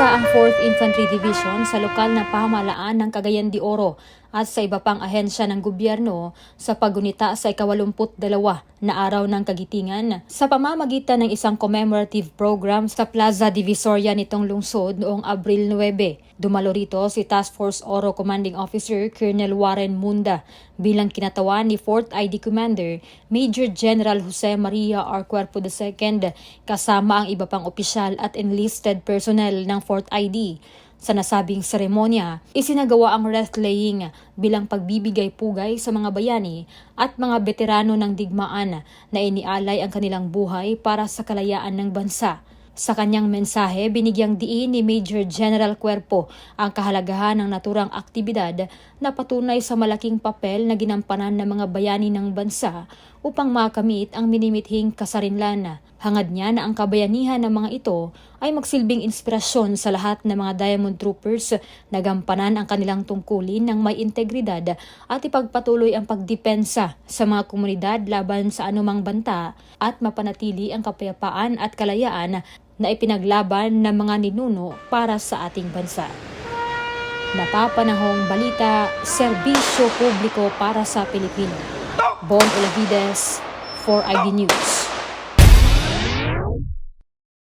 Umaasa ang 4th Infantry Division sa lokal na pamahalaan ng Cagayan de Oro at sa iba pang ahensya ng gobyerno sa paggunita sa ikawalumput dalawa na araw ng kagitingan sa pamamagitan ng isang commemorative program sa Plaza Divisoria nitong lungsod noong Abril 9. Dumalo rito si Task Force Oro Commanding Officer Colonel Warren Munda bilang kinatawan ni 4th ID Commander Major General Jose Maria R. Cuerpo II kasama ang iba pang opisyal at enlisted personnel ng 4th ID. Sa nasabing seremonya, isinagawa ang wreath-laying bilang pagbibigay pugay sa mga bayani at mga veterano ng digmaan na inialay ang kanilang buhay para sa kalayaan ng bansa. Sa kanyang mensahe, binigyang diin ni Major General Cuerpo ang kahalagahan ng naturang aktibidad na patunay sa malaking papel na ginampanan ng mga bayani ng bansa upang makamit ang minimithing kasarinlan. Hangad niya na ang kabayanihan ng mga ito ay magsilbing inspirasyon sa lahat ng mga Diamond Troopers na gampanan ang kanilang tungkulin ng may integridad at ipagpatuloy ang pagdepensa sa mga komunidad laban sa anumang banta at mapanatili ang kapayapaan at kalayaan na ipinaglaban ng mga ninuno para sa ating bansa. Napapanahong balita, serbisyo publiko para sa Pilipino. Bon Olavides, 4ID News.